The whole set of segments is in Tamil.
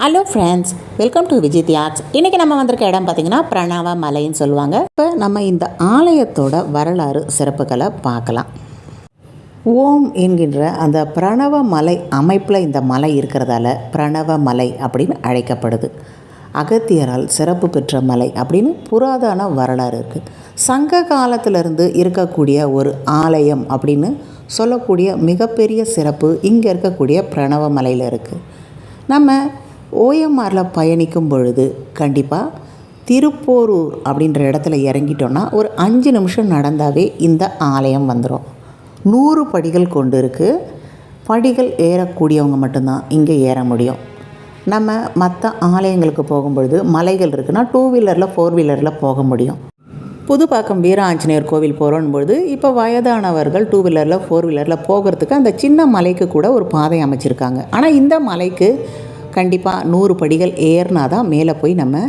Hello friends welcome to Vijay Thiyags இன்றைக்கி நம்ம வந்திருக்க இடம் பார்த்திங்கன்னா பிரணவ மலைன்னு சொல்லுவாங்க. இப்போ நம்ம இந்த ஆலயத்தோட வரலாறு சிறப்புகளை பார்க்கலாம். ஓம் என்கின்ற அந்த பிரணவ மலை அமைப்பில் இந்த மலை இருக்கிறதால பிரணவ மலை அப்படின்னு அழைக்கப்படுது. அகத்தியரால் சிறப்பு பெற்ற மலை அப்படின்னு புராதன வரலாறு இருக்குது சங்க காலத்திலிருந்து இருக்கக்கூடிய ஒரு ஆலயம் அப்படின்னு சொல்லக்கூடிய மிகப்பெரிய சிறப்பு இங்கே இருக்கக்கூடிய பிரணவ மலையில் இருக்குது நம்ம ஓஎம்ஆரில் பயணிக்கும் பொழுது கண்டிப்பாக திருப்போரூர் அப்படின்ற இடத்துல இறங்கிட்டோன்னா ஒரு அஞ்சு நிமிஷம் நடந்தாவே இந்த ஆலயம் வந்துடும் நூறு படிகள் கொண்டு இருக்குது படிகள் ஏறக்கூடியவங்க மட்டும்தான் இங்கே ஏற முடியும். நம்ம மற்ற ஆலயங்களுக்கு போகும்பொழுது மலைகள் இருக்குன்னா டூ வீலரில் ஃபோர் வீலரில் போக முடியும். புதுப்பாக்கம் வீர ஆஞ்சநேயர் கோவில் போகிறோம் பொழுது இப்போ வயதானவர்கள் டூ வீலரில் ஃபோர் வீலரில் போகிறதுக்கு அந்த சின்ன மலைக்கு கூட ஒரு பாதை அமைச்சிருக்காங்க. ஆனால் இந்த மலைக்கு கண்டிப்பாக நூறு படிகள் ஏறினா தான் மேலே போய் நம்ம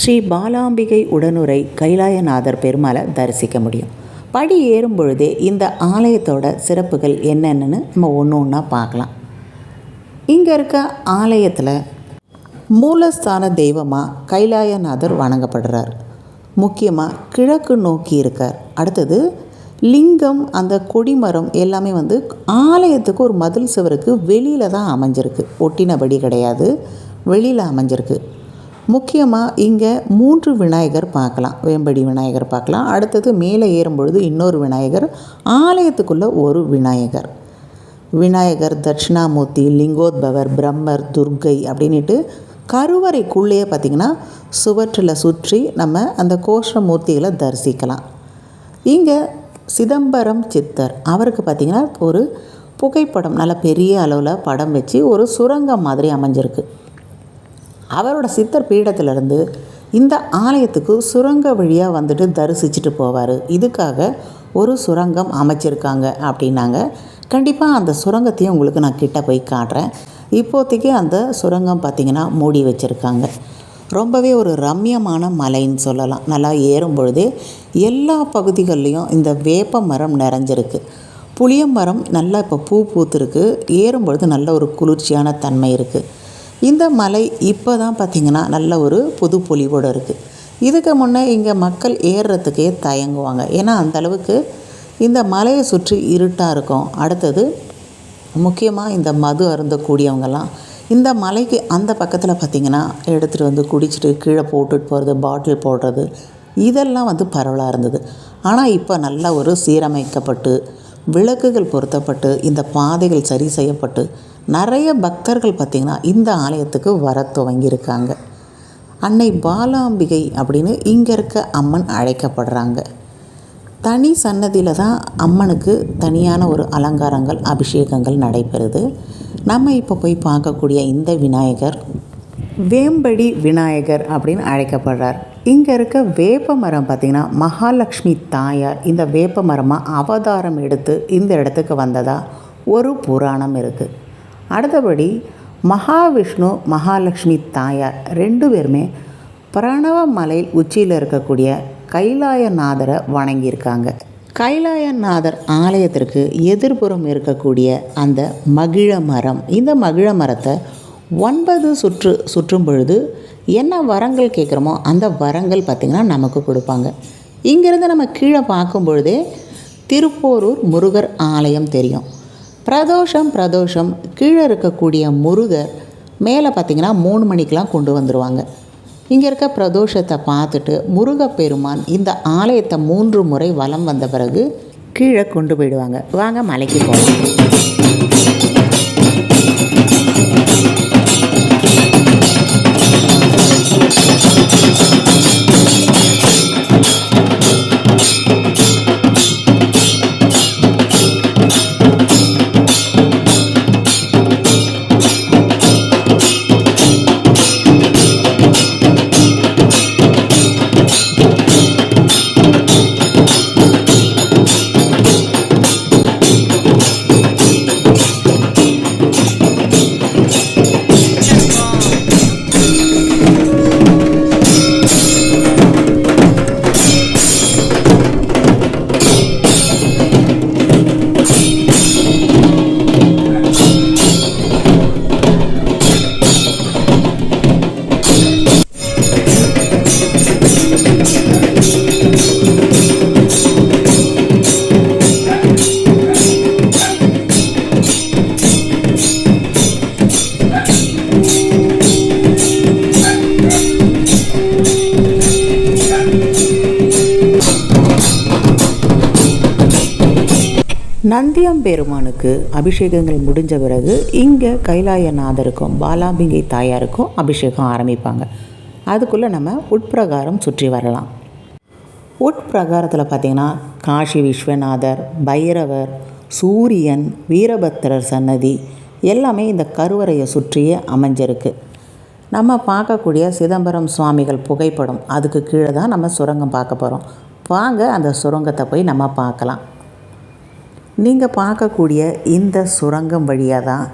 ஸ்ரீ பாலாம்பிகை உடனுரை கைலாயநாதர் பெருமாளை தரிசிக்க முடியும். படி ஏறும் பொழுதே இந்த ஆலயத்தோட சிறப்புகள் என்னென்னு நம்ம ஒன்று ஒன்றா பார்க்கலாம். இங்கே இருக்க ஆலயத்தில் மூலஸ்தான தெய்வமாக கைலாயநாதர் வணங்கப்படுறார். முக்கியமாக கிழக்கு நோக்கி இருக்கார். அடுத்தது லிங்கம் அந்த கொடிமரம் எல்லாமே வந்து ஆலயத்துக்கு ஒரு மதில் சுவருக்கு வெளியில் தான் அமைஞ்சிருக்கு. ஒட்டினபடி கிடையாது. வெளியில் அமைஞ்சிருக்கு. முக்கியமாக இங்கே மூன்று விநாயகர் பார்க்கலாம். வேம்படி விநாயகர் பார்க்கலாம். அடுத்தது மேலே ஏறும்பொழுது இன்னொரு விநாயகர் ஆலயத்துக்குள்ளே ஒரு விநாயகர். விநாயகர் தட்சிணாமூர்த்தி லிங்கோத்பவர் பிரம்மர் துர்க்கை அப்படின்ட்டு கருவறைக்குள்ளேயே பார்த்திங்கன்னா சுவற்றில் சுற்றி நம்ம அந்த கோஷமூர்த்திகளை தரிசிக்கலாம். இங்கே சிதம்பரம் சித்தர். அவருக்கு பார்த்திங்கன்னா ஒரு புகைப்படம் நல்ல பெரிய அளவில் படம் வச்சு ஒரு சுரங்கம் மாதிரி அமைஞ்சிருக்கு. அவரோட சித்தர் பீடத்திலிருந்து இந்த ஆலயத்துக்கு சுரங்க வழியாக வந்துட்டு தரிசிச்சுட்டு போவார். இதுக்காக ஒரு சுரங்கம் அமைச்சிருக்காங்க அப்படின்னாங்க. கண்டிப்பாக அந்த சுரங்கத்தையும் உங்களுக்கு நான் கிட்ட போய் காட்டுறேன். இப்போதைக்கு அந்த சுரங்கம் பார்த்திங்கன்னா மூடி வச்சுருக்காங்க. ரொம்பவே ஒரு ரம்யமான மலைன்னு சொல்லலாம். நல்லா ஏறும்பொழுது எல்லா பகுதிகள்லேயும் இந்த வேப்ப மரம் நிறைஞ்சிருக்கு. புளிய மரம் நல்லா இப்போ பூ பூத்துருக்கு. ஏறும் பொழுது நல்ல ஒரு குளிர்ச்சியான தன்மை இருக்குது இந்த மலை இப்போ தான் பார்த்திங்கன்னா நல்ல ஒரு புது பொலிவோடு இருக்குது இதுக்கு முன்னே இங்கே மக்கள் ஏறுறதுக்கே தயங்குவாங்க. ஏன்னா அந்தளவுக்கு இந்த மலையை சுற்றி இருட்டாக இருக்கும். அடுத்தது முக்கியமாக இந்த மது அருந்தக்கூடியவங்கெல்லாம் இந்த மலைக்கு அந்த பக்கத்தில் பார்த்திங்கன்னா எடுத்துகிட்டு வந்து குடிச்சிட்டு கீழே போட்டுட்டு போகிறது பாட்டில் போடுறது இதெல்லாம் வந்து பரவலாக இருந்தது. ஆனால் இப்போ நல்லா ஒரு சீரமைக்கப்பட்டு விளக்குகள் பொருத்தப்பட்டு இந்த பாதைகள் சரி செய்யப்பட்டு நிறைய பக்தர்கள் பார்த்திங்கன்னா இந்த ஆலயத்துக்கு வர துவங்கியிருக்காங்க. அன்னை பாலாம்பிகை அப்படின்னு இங்கே இருக்க அம்மன் அழைக்கப்படுறாங்க. தனி சன்னதியில் தான் அம்மனுக்கு தனியான ஒரு அலங்காரங்கள் அபிஷேகங்கள் நடைபெறுது. நம்ம இப்போ போய் பார்க்கக்கூடிய இந்த விநாயகர் வேம்படி விநாயகர் அப்படின்னு அழைக்கப்படுறார். இங்கே இருக்க வேப்ப மரம் பார்த்திங்கன்னா மகாலட்சுமி தாயார் இந்த வேப்ப மரமாக அவதாரம் எடுத்து இந்த இடத்துக்கு வந்ததாக ஒரு புராணம் இருக்குது அடுத்தபடி மகாவிஷ்ணு மகாலட்சுமி தாயார் ரெண்டு பேருமே பிரணவ மலை உச்சியில் இருக்கக்கூடிய கைலாயநாதரை வணங்கியிருக்காங்க. கைலாயநாதர் ஆலயத்திற்கு எதிர்புறம் இருக்கக்கூடிய அந்த மகிழ மரம். இந்த மகிழ மரத்தை ஒன்பது சுற்று சுற்றும் பொழுது என்ன வரங்கள் கேட்குறோமோ அந்த வரங்கள் பார்த்திங்கன்னா நமக்கு கொடுப்பாங்க. இங்கேருந்து நம்ம கீழே பார்க்கும் பொழுதே திருப்போரூர் முருகர் ஆலயம் தெரியும். பிரதோஷம் பிரதோஷம் கீழே இருக்கக்கூடிய முருகர் மேலே பார்த்திங்கன்னா மூணு மணிக்கெலாம் கொண்டு வந்துடுவாங்க இங்கே இருக்க பிரதோஷத்தை பார்த்துட்டு முருகப்பெருமான் இந்த ஆலயத்தை மூன்று முறை வலம் வந்த பிறகு கீழே கொண்டு போயிடுவாங்க வாங்க மலைக்கு போகலாம் பெருமானுக்கு அபிஷேகங்கள் முடிஞ்ச பிறகு இங்கே கைலாயநாதருக்கும் பாலாம்பிகை தாயாருக்கும் அபிஷேகம் ஆரம்பிப்பாங்க. அதுக்குள்ளே நம்ம உட்பிரகாரம் சுற்றி வரலாம். உட்பிரகாரத்தில் பார்த்திங்கன்னா காஷி விஸ்வநாதர் பைரவர் சூரியன் வீரபத்திரர் சன்னதி எல்லாமே இந்த கருவறையை சுற்றியே அமைஞ்சிருக்கு. நம்ம பார்க்கக்கூடிய சிதம்பரம் சுவாமிகள் புகைப்படம் அதுக்கு கீழே தான் நம்ம சுரங்கம் பார்க்க போகிறோம் வாங்க அந்த சுரங்கத்தை போய் நம்ம பார்க்கலாம். நீங்கள் பார்க்கக்கூடிய இந்த சுரங்கம் வழியாக தான்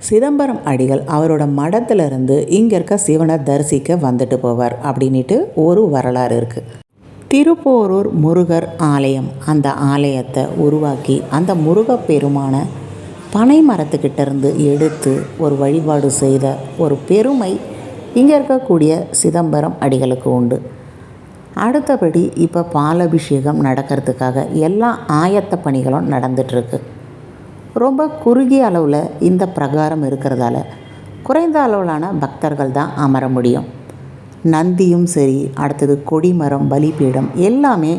சிதம்பரம் அடிகள் அவரோட மடத்திலிருந்து இங்கே இருக்க சிவனை தரிசிக்க வந்துட்டு போவார் அப்படின்ட்டு ஒரு வரலாறு இருக்குது திருப்போரூர் முருகர் ஆலயம் அந்த ஆலயத்தை உருவாக்கி அந்த முருகப்பெருமான பனை மரத்துக்கிட்ட இருந்து எடுத்து ஒரு வழிபாடு செய்த ஒரு பெருமை இங்கே இருக்கக்கூடிய சிதம்பரம் அடிகளுக்கு உண்டு. அடுத்தபடி இப்போ பாலபிஷேகம் நடக்கிறதுக்காக எல்லா ஆயத்த பணிகளும் நடந்துகிட்ருக்கு ரொம்ப குறுகிய அளவில் இந்த பிரகாரம் இருக்கிறதால குறைந்த அளவிலான பக்தர்கள் தான் அமர முடியும். நந்தியும் சரி அடுத்தது கொடிமரம் பலிபீடம் எல்லாமே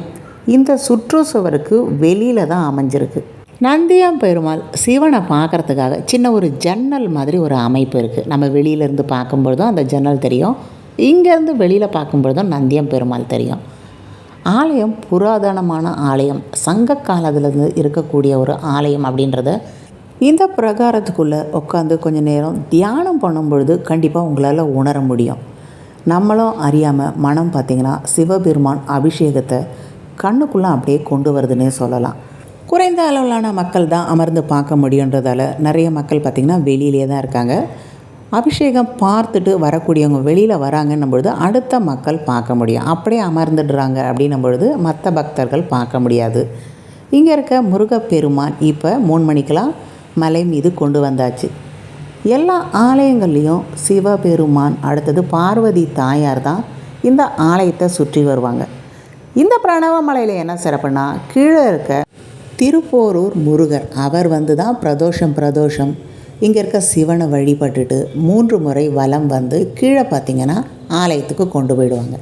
இந்த சுற்றுச்சுவருக்கு வெளியில் தான் அமைஞ்சிருக்கு. நந்தியம் பெருமாள் சிவனை பார்க்குறதுக்காக சின்ன ஒரு ஜன்னல் மாதிரி ஒரு அமைப்பு இருக்குது நம்ம வெளியிலேருந்து பார்க்கும்பொழுதும் அந்த ஜன்னல் தெரியும். இங்கேருந்து வெளியில் பார்க்கும்பொழுதும் நந்தியம் பெருமாள் தெரியும். ஆலயம் புராதனமான ஆலயம். சங்க காலத்திலிருந்து இருக்கக்கூடிய ஒரு ஆலயம் அப்படின்றத இந்த பிரகாரத்துக்குள்ளே உட்காந்து கொஞ்சம் நேரம் தியானம் பண்ணும் பொழுது கண்டிப்பாக உங்களால் உணர முடியும். நம்மளும் அறியாமல் மனம் பார்த்திங்கன்னா சிவபெருமான் அபிஷேகத்தை கண்ணுக்குள்ளே அப்படியே கொண்டு வருதுன்னே சொல்லலாம். குறைந்த அளவிலான மக்கள் தான் அமர்ந்து பார்க்க முடியுன்றதால நிறைய மக்கள் பார்த்திங்கன்னா வெளியிலே தான் இருக்காங்க. அபிஷேகம் பார்த்துட்டு வரக்கூடியவங்க வெளியில் வராங்கன்னும் பொழுது அடுத்த மக்கள் பார்க்க முடியும். அப்படியே அமர்ந்துடுறாங்க அப்படின்னும் பொழுது மற்ற பக்தர்கள் பார்க்க முடியாது. இங்கே இருக்க முருகப்பெருமான் இப்போ மூணு மணிக்கெலாம் மலை மீது கொண்டு வந்தாச்சு. எல்லா ஆலயங்கள்லேயும் சிவபெருமான் அடுத்தது பார்வதி தாயார் தான் இந்த ஆலயத்தை சுற்றி வருவாங்க. இந்த பிரணவ மலையில் என்ன சிறப்புனா கீழே இருக்க திருப்போரூர் முருகர் அவர் வந்து தான் பிரதோஷம் பிரதோஷம். இங்கே இருக்க சிவனை வழிபட்டுட்டு மூன்று முறை வலம் வந்து கீழே பார்த்திங்கன்னா ஆலயத்துக்கு கொண்டு போயிடுவாங்க.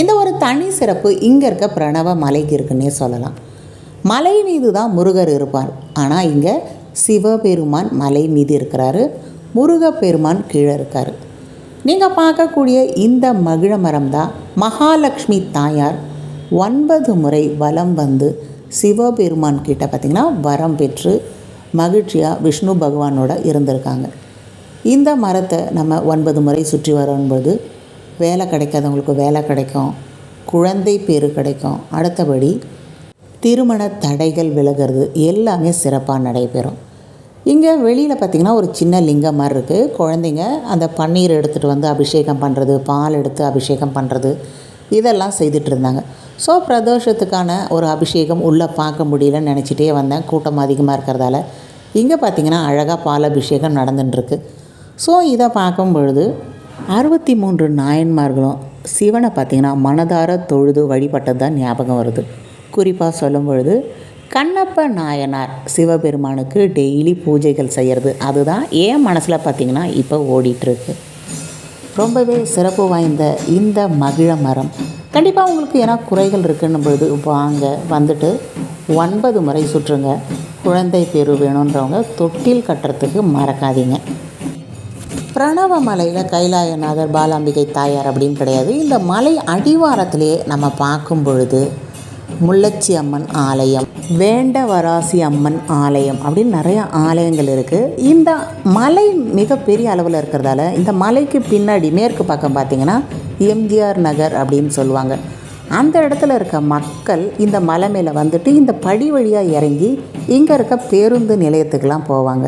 இந்த ஒரு தனி சிறப்பு இங்கே இருக்க பிரணவ மலைக்கு இருக்குன்னே சொல்லலாம். மலை மீது தான் முருகர் இருப்பார். ஆனால் இங்கே சிவபெருமான் மலை மீது இருக்கிறாரு. முருகப்பெருமான் கீழே இருக்கார். நீங்கள் பார்க்கக்கூடிய இந்த மகிழ மரம் தான் மகாலட்சுமி தாயார் ஒன்பது முறை வலம் வந்து சிவபெருமான் கிட்ட பார்த்திங்கன்னா வரம் பெற்று மகிழ்ச்சியாக விஷ்ணு பகவானோட இருந்திருக்காங்க. இந்த மரத்தை நம்ம ஒன்பது முறை சுற்றி வரும்போது வேலை கிடைக்காதவங்களுக்கு வேலை கிடைக்கும் குழந்தை பேர் கிடைக்கும். அடுத்தபடி திருமண தடைகள் விலகிறது எல்லாமே சிறப்பாக நடைபெறும். இங்கே வெளியில் பார்த்திங்கன்னா ஒரு சின்ன லிங்கம் மாதிரி இருக்குது குழந்தைங்க அந்த பன்னீர் எடுத்துகிட்டு வந்து அபிஷேகம் பண்ணுறது பால் எடுத்து அபிஷேகம் பண்ணுறது இதெல்லாம் செய்துட்டு இருந்தாங்க. ஸோ பிரதோஷத்துக்கான ஒரு அபிஷேகம் உள்ளே பார்க்க முடியலன்னு நினச்சிட்டே வந்தேன். கூட்டம் அதிகமாக இருக்கிறதால. இங்கே பார்த்திங்கன்னா அழகாக பாலாபிஷேகம் நடந்துட்டுருக்கு. ஸோ இதை பார்க்கும் பொழுது அறுபத்தி மூன்று நாயன்மார்களும் சிவனை பார்த்திங்கன்னா மனதார தொழுது வழிபட்டது தான் ஞாபகம் வருது. குறிப்பாக சொல்லும் பொழுது கண்ணப்ப நாயனார் சிவபெருமானுக்கு டெய்லி பூஜைகள் செய்கிறது அதுதான் ஏன் மனசில் பார்த்திங்கன்னா இப்போ ஓடிட்டுருக்கு. ரொம்பவே சிறப்பு வாய்ந்த இந்த மகிழ மரம். கண்டிப்பாக உங்களுக்கு ஏன்னா குறைகள் இருக்குன்னும் பொழுது வாங்க வந்துட்டு ஒன்பது முறை சுற்றுங்க. குழந்தை பேரு வேணுன்றவங்க தொட்டில் கட்டுறதுக்கு மறக்காதீங்க. பிரணவ மலையில் கைலாயநாதர் பாலாம்பிகை தாயார் அப்படின்னு கிடையாது. இந்த மலை அடிவாரத்திலே நம்ம பார்க்கும் பொழுது முள்ளச்சி அம்மன் ஆலயம் வேண்டவராசி அம்மன் ஆலயம் அப்படின்னு நிறைய ஆலயங்கள் இருக்குது இந்த மலை மிகப்பெரிய அளவில் இருக்கிறதால இந்த மலைக்கு பின்னாடி மேற்கு பக்கம் பார்த்திங்கன்னா எம்ஜிஆர் நகர் அப்படின்னு சொல்லுவாங்க. அந்த இடத்துல இருக்க மக்கள் இந்த மலை மேலே வந்துட்டு இந்த படி வழியாக இறங்கி இங்கே இருக்க பேருந்து நிலையத்துக்கெலாம் போவாங்க.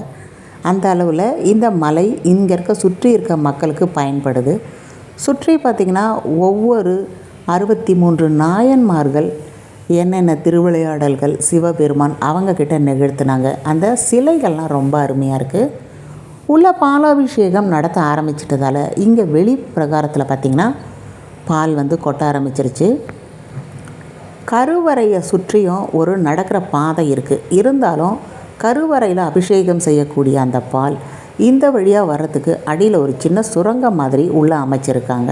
அந்த அளவில் இந்த மலை இங்கே இருக்க சுற்றி இருக்க மக்களுக்கு பயன்படுது. சுற்றி பார்த்திங்கன்னா ஒவ்வொரு அறுபத்தி மூன்று நாயன்மார்கள் என்னென்ன திருவிளையாடல்கள் சிவபெருமான் அவங்கக்கிட்ட நிகழ்த்தினாங்க. அந்த சிலைகள்லாம் ரொம்ப அருமையாக இருக்குது உள்ள பாலாபிஷேகம் நடத்த ஆரம்பிச்சிட்டதால் இங்கே வெளி பிரகாரத்தில் பார்த்திங்கன்னா பால் வந்து கொட்ட ஆரம்பிச்சிருச்சு. கருவறையை சுற்றியும் ஒரு நடக்கிற பாதை இருக்குது இருந்தாலும் கருவறையில் அபிஷேகம் செய்யக்கூடிய அந்த பால் இந்த வழியாக வர்றதுக்கு அடியில் ஒரு சின்ன சுரங்கம் மாதிரி உள்ளே அமைச்சிருக்காங்க.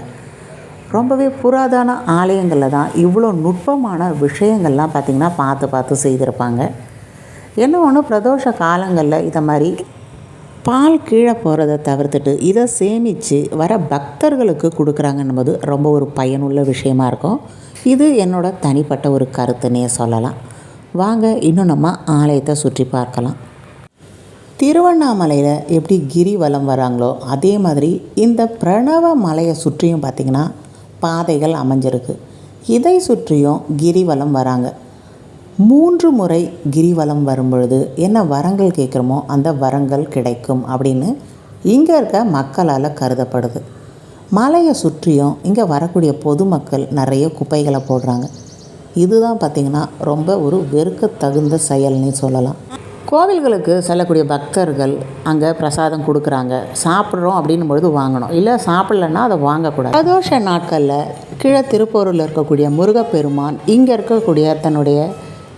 ரொம்பவே புராதன ஆலயங்களில் தான் இவ்வளோ நுட்பமான விஷயங்கள்லாம் பார்த்திங்கன்னா பார்த்து பார்த்து செய்திருப்பாங்க. என்ன ஒன்று பிரதோஷ காலங்களில் இதை மாதிரி பால் கீழே போகிறத தவிர்த்துட்டு இதை சேமித்து வர பக்தர்களுக்கு கொடுக்குறாங்கன்னும்போது ரொம்ப ஒரு பயனுள்ள விஷயமா இருக்கும். இது என்னோட தனிப்பட்ட ஒரு கருத்துன்னே சொல்லலாம். வாங்க இன்னும் நம்ம ஆலயத்தை சுற்றி பார்க்கலாம். திருவண்ணாமலையில் எப்படி கிரிவலம் வராங்களோ அதே மாதிரி இந்த பிரணவ மலையை சுற்றியும் பார்த்திங்கன்னா பாதைகள் அமைஞ்சிருக்கு. இதை சுற்றியும் கிரிவலம் வராங்க. மூன்று முறை கிரிவலம் வரும்பொழுது என்ன வரங்கள் கேட்குறோமோ அந்த வரங்கள் கிடைக்கும் அப்படின்னு இங்கே இருக்க மக்களால் கருதப்படுது. மலையை சுற்றியும் இங்கே வரக்கூடிய பொதுமக்கள் நிறைய குப்பைகளை போடுறாங்க. இதுதான் பார்த்திங்கன்னா ரொம்ப ஒரு வெறுக்க தகுந்த செயல்னு சொல்லலாம். கோவில்களுக்கு செல்லக்கூடிய பக்தர்கள் அங்கே பிரசாதம் கொடுக்குறாங்க. சாப்பிட்றோம் அப்படின்னும் பொழுது வாங்கணும். இல்லை சாப்பிட்லன்னா அதை வாங்கக்கூடாது. பிரதோஷ நாட்களில் கீழே திருப்பூரில் இருக்கக்கூடிய முருகப்பெருமான் இங்கே இருக்கக்கூடிய தன்னுடைய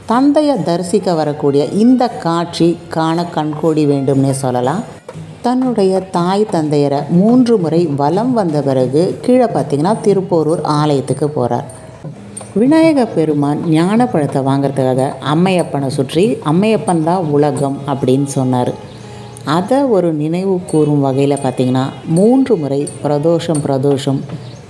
தந்தையை தரிசிக்க வரக்கூடிய இந்த காட்சி காண கண்கோடி வேண்டும்னே சொல்லலாம். தன்னுடைய தாய் தந்தையரை மூன்று முறை வலம் வந்த பிறகு கீழே பார்த்தீங்கன்னா திருப்போரூர் ஆலயத்துக்கு போகிறார் விநாயக பெருமான் ஞானப்பழத்தை வாங்குறதுக்காக அம்மையப்பனை சுற்றி அம்மையப்பன் தான் உலகம் அப்படின்னு சொன்னார். அதை ஒரு நினைவு கூறும் வகையில் பார்த்திங்கன்னா மூன்று முறை பிரதோஷம் பிரதோஷம்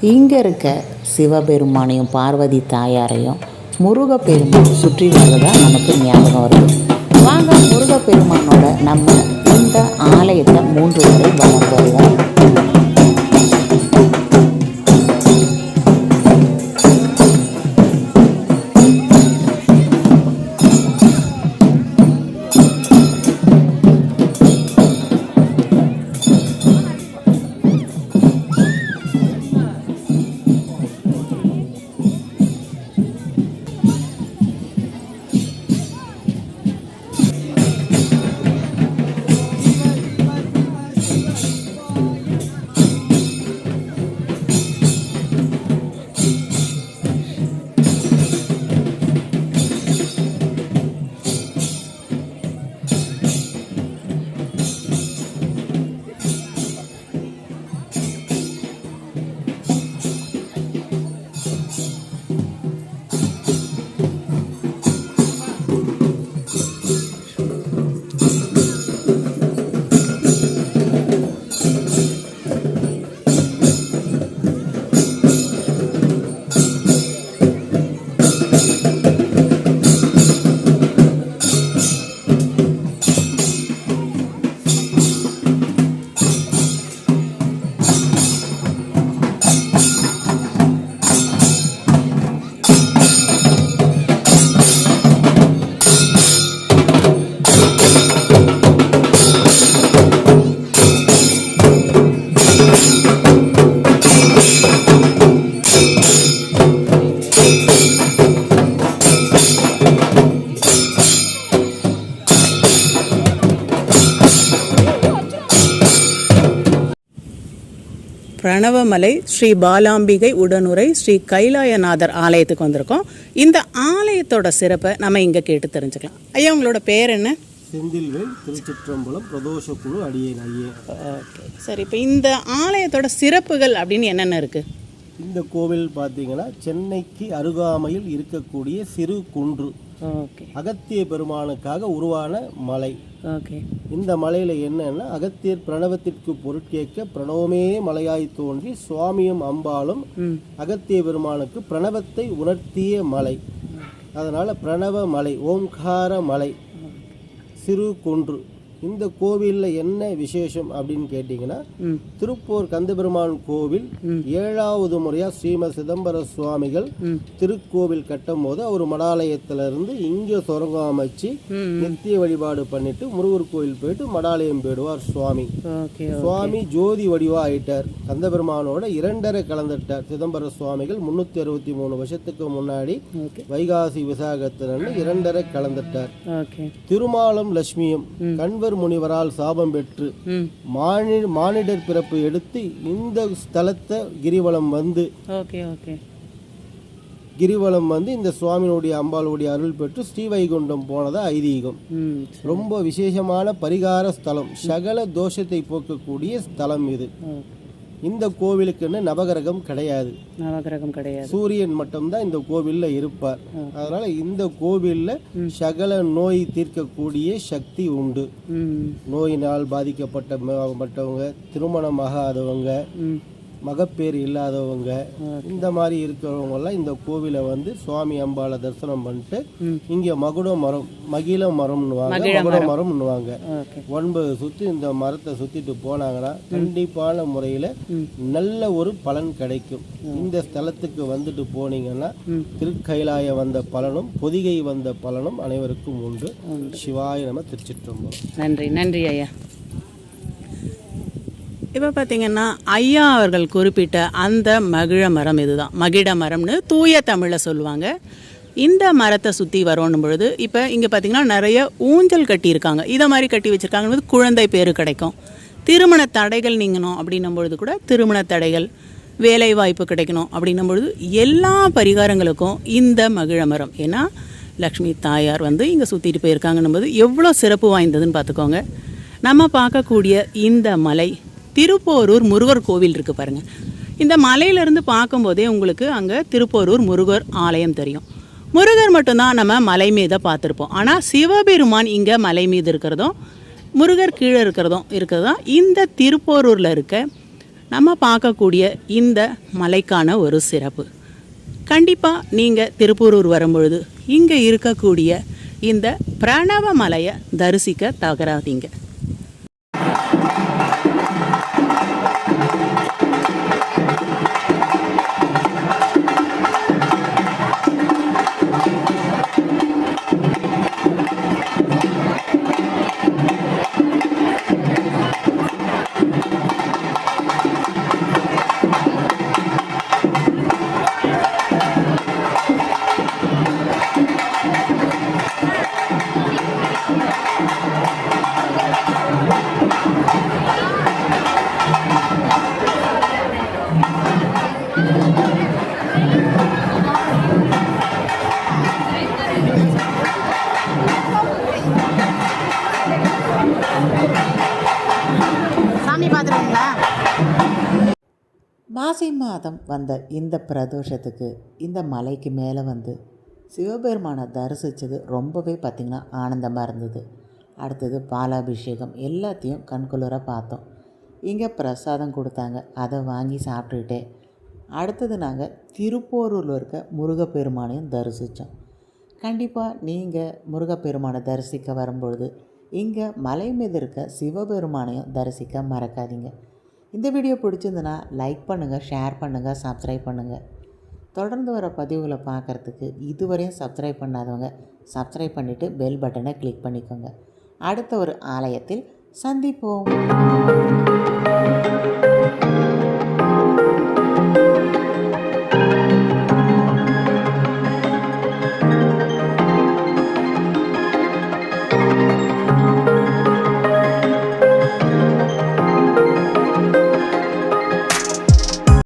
இங்கே இருக்க சிவபெருமானையும் பார்வதி தாயாரையும் முருகப்பெருமான் சுற்றி வருவதா நமக்கு ஞாபகம் வருது. வாங்க முருகப்பெருமானோட நம்ம இந்த ஆலயத்தை மூன்று முறை வலம் வருவோம் பிரணவமலை ஸ்ரீ பாலாம்பிகை உடனுரை ஸ்ரீ கைலாயநாதர் ஆலயத்துக்கு வந்திருக்கோம். இந்த ஆலயத்தோட சிறப்பை நம்ம இங்கே கேட்டு தெரிஞ்சுக்கலாம். ஐயா உங்களோட பேர் என்ன? செந்தில்வேல் திருச்சிற்றம்பலம் பிரதோஷ குழு அடியேன் ஐயேன் ஓகே. சரி இப்போ இந்த ஆலயத்தோட சிறப்புகள் அப்படின்னு என்னென்ன இருக்குது இந்த கோவில் பார்த்தீங்கன்னா சென்னைக்கு அருகாமையில் இருக்கக்கூடிய சிறு குன்று. அகத்திய பெருமானுக்காக உருவான மலை. இந்த மலையில் என்னன்னா அகத்தியர் பிரணவத்திற்கு பொருட்கேட்க பிரணவமே மலையாய் தோன்றி சுவாமியும் அம்பாளும் ம். அகத்திய பெருமானுக்கு பிரணவத்தை உணர்த்திய மலை. அதனால் பிரணவ மலை ஓம்கார மலை. சிறு குன்று. இந்த கோவிலில் என்ன விசேஷம் அப்படின்னு கேட்டிங்கன்னா திருப்பூர் கந்தபெருமான் கோவில் ஏழாவது முறையா ஸ்ரீமத் சிதம்பர சுவாமிகள். திருக்கோவில் கட்டும் போது அவர் மடாலயத்திலிருந்து இங்கே சுரங்கம் அமைச்சு. நித்திய வழிபாடு பண்ணிட்டு முருகர் கோவில் போயிட்டு மடாலயம் போயிடுவார் சுவாமி. சுவாமி ஜோதி வடிவா ஆயிட்டார். கந்தபெருமானோட இரண்டரை கலந்துட்டார். சிதம்பர சுவாமிகள் முன்னூத்தி அறுபத்தி மூணு வருஷத்துக்கு முன்னாடி வைகாசி விசாகத்திலிருந்து இரண்டரை கலந்துட்டார். திருமாலும் லட்சுமியும் கண்வர் முனிவரால் சாபம் பெற்று மானி மானிடர் பிறப்பு எடுத்து இந்த ஸ்தலத்தை கிரிவலம் வந்து கிரிவலம் வந்து இந்த சுவாமியினுடைய அம்பாளுடைய அருள் பெற்று ஸ்ரீவைகுண்டம் போனதா ஐதீகம். ரொம்ப விசேஷமான பரிகார ஸ்தலம். சகல தோஷத்தை போக்கக்கூடிய ஸ்தலம் இது. இந்த கோவிலுக்குன்னு நவகிரகம் கிடையாது. நவகிரகம் கிடையாது. சூரியன் மட்டும்தான் இந்த கோவிலில் இருப்பார். அதனால இந்த கோவிலில் சகல நோய் தீர்க்கக்கூடிய சக்தி உண்டு. நோயினால் பாதிக்கப்பட்ட ம- பட்டவங்க திருமணம் ஆகாதவங்க ம். மகப்பேறு இல்லாதவங்க இந்த மாதிரி இருக்கிறவங்க எல்லாம் இந்த கோவிலை வந்து சுவாமி அம்பாளை தரிசனம் பண்ணிட்டு இங்க மகுட மரம் மகிழ மரம்னுவாங்க மகுட மரம்னுவாங்க. ஒன்பது சுத்தி இந்த மரத்தை சுத்திட்டு போனாங்கன்னா கண்டிப்பான முறையில நல்ல ஒரு பலன் கிடைக்கும். இந்த ஸ்தலத்துக்கு வந்துட்டு போனீங்கன்னா திருக்கைலாய வந்த பலனும் பொதிகை வந்த பலனும் அனைவருக்கும் உண்டு. சிவாய நம திருச்சிற்றம்பலம். நன்றி நன்றி ஐயா. இப்போ பார்த்தீங்கன்னா ஐயா அவர்கள் குறிப்பிட்ட அந்த மகிழ மரம் இதுதான். மகிழ மரம்னு தூய தமிழில் சொல்லுவாங்க. இந்த மரத்தை சுற்றி வரணும் பொழுது இப்போ இங்கே பார்த்தீங்கன்னா நிறைய ஊஞ்சல் கட்டியிருக்காங்க. இதை மாதிரி கட்டி வச்சுருக்காங்க குழந்தை பேர் கிடைக்கும். திருமண தடைகள் நீங்கணும் அப்படின்னும் பொழுது கூட திருமண தடைகள் வேலை வாய்ப்பு கிடைக்கணும் அப்படின்னும் பொழுது எல்லா பரிகாரங்களுக்கும் இந்த மகிழ மரம். ஏன்னா லக்ஷ்மி தாயார் வந்து இங்கே சுற்றிட்டு போயிருக்காங்கன்னும் போது எவ்வளோ சிறப்பு வாய்ந்ததுன்னு பார்த்துக்கோங்க நம்ம பார்க்கக்கூடிய இந்த மலை திருப்போரூர் முருகர் கோவில் இருக்குது பாருங்கள் இந்த மலையிலேருந்து பார்க்கும்போதே உங்களுக்கு அங்கே திருப்போரூர் முருகர் ஆலயம் தெரியும். முருகர் மட்டும்தான் நம்ம மலை மீதை பார்த்துருப்போம். ஆனால் சிவபெருமான் இங்கே மலை மீது இருக்கிறதும் முருகர் கீழே இருக்கிறதும் இருக்கிறதும் இந்த திருப்போரூரில் இருக்க நம்ம பார்க்கக்கூடிய இந்த மலைக்கான ஒரு சிறப்பு. கண்டிப்பாக நீங்கள் திருப்பூரூர் வரும்பொழுது இங்கே இருக்கக்கூடிய இந்த பிரணவ மலையை தரிசிக்க தகராதீங்க. சாமி பார்த்துருவீங்களா மாசி மாதம் வந்த இந்த பிரதோஷத்துக்கு இந்த மலைக்கு மேலே வந்து சிவபெருமானை தரிசித்தது ரொம்பவே பார்த்திங்கன்னா ஆனந்தமாக இருந்தது. அடுத்தது பாலாபிஷேகம் எல்லாத்தையும் கண்குளிர பார்த்தோம். இங்கே பிரசாதம் கொடுத்தாங்க. அதை வாங்கி சாப்பிட்டுக்கிட்டே. அடுத்தது நாங்கள் திருப்போரூரில் இருக்க முருகப்பெருமானையும் தரிசித்தோம் கண்டிப்பாக நீங்கள் முருகப்பெருமானை தரிசிக்க வரும்பொழுது இங்கே மலை மீது இருக்க சிவபெருமானையும் தரிசிக்க மறக்காதீங்க. இந்த வீடியோ பிடிச்சிருந்துன்னா லைக் பண்ணுங்கள் ஷேர் பண்ணுங்கள் சப்ஸ்கிரைப் பண்ணுங்கள் தொடர்ந்து வர பதிவுகளை பார்க்குறதுக்கு இதுவரையும் சப்ஸ்கிரைப் பண்ணாதவங்க சப்ஸ்கிரைப் பண்ணிவிட்டு பெல் பட்டனை கிளிக் பண்ணிக்கோங்க. அடுத்த ஒரு ஆலயத்தில் சந்திப்போம்.